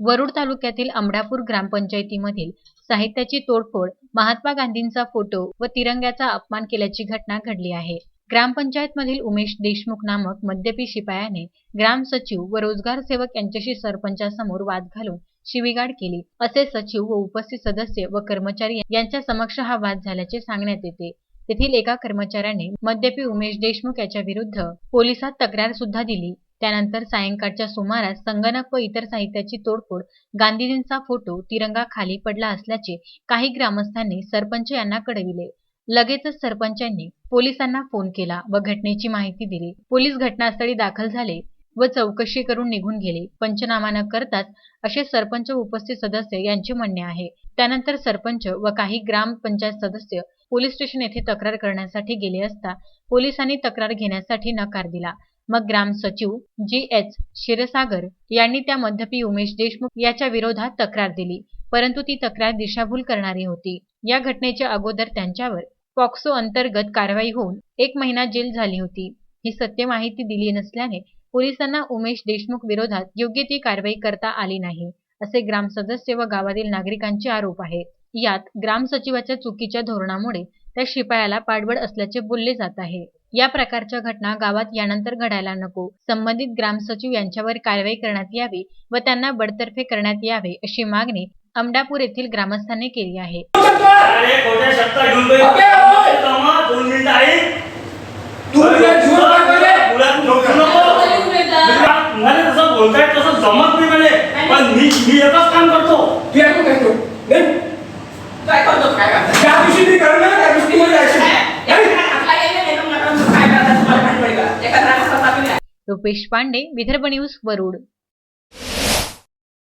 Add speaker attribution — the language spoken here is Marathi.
Speaker 1: वरुड तालुक्यातील अमडापूर ग्रामपंचायतीमधील साहित्याची तोडफोड महात्मा गांधींचा फोटो व तिरंग्याचा अपमान केल्याची घटना घडली आहे. ग्रामपंचायतमधील उमेश देशमुख नामक मद्यपी शिपायाने ग्राम सचिव व रोजगार सेवक यांच्याशी सरपंचासमोर वाद घालून शिवीगाड केली. असे सचिव व उपस्थित सदस्य व कर्मचारी यांच्या समक्ष हा वाद झाल्याचे सांगण्यात येते. तेथील एका कर्मचाऱ्याने मद्यपी उमेश देशमुख याच्या विरुद्ध पोलिसात तक्रार सुद्धा दिली. त्यानंतर सायंकाळच्या सुमारास संगणक व इतर साहित्याची तोडफोड गांधीजींचा फोटो तिरंगा खाली पडला असल्याचे काही ग्रामस्थांनी सरपंच यांना कळविले. लगेचच सरपंचांनी पोलिसांना फोन केला व घटनेची माहिती दिली. पोलीस घटनास्थळी दाखल झाले व चौकशी करून निघून गेले. पंचनामा न करताच असे सरपंच उपस्थित सदस्य यांचे म्हणणे आहे. त्यानंतर सरपंच व काही ग्रामपंचायत सदस्य पोलीस स्टेशन येथे तक्रार करण्यासाठी गेले असता पोलिसांनी तक्रार घेण्यासाठी नकार दिला. मग ग्राम सचिव जी एच क्षीरसागर यांनी त्या मध्यपी उमेश देशमुख याच्या विरोधात तक्रार दिली. परंतु ती तक्रार दिशाभूल करणारी होती. या घटनेच्या अगोदर त्यांच्यावर पॉक्सो अंतर्गत कारवाई होऊन एक महिना जेल झाली होती. ही सत्य माहिती दिली नसल्याने पोलिसांना उमेश देशमुख विरोधात योग्य ती कारवाई करता आली नाही असे ग्राम सदस्य व गावातील नागरिकांचे आरोप आहेत. यात ग्राम सचिवाच्या चुकीच्या धोरणामुळे त्या शिपायाला पाठबळ असल्याचे बोलले जात आहे. या प्रकारच्या घटना गावात यानंतर घडायला नको. संबंधित ग्राम सचिव यांच्यावर कारवाई करण्यात यावी व त्यांना बडतर्फे करण्यात यावे अशी मागणी अमडापूर येथील ग्रामस्थांनी केली आहे.
Speaker 2: काय
Speaker 3: पण मी एकच काम करतो.
Speaker 4: करतो?
Speaker 2: दिवशी मी करणार त्या दिवशी मध्ये action. नाही?
Speaker 4: आपला येईल नाही तर मग काय करतात तुम्हाला माहिती पडेल का एका राष्ट्रात आपली
Speaker 1: रुपेश पांडे विदर्भ न्यूज वरुड.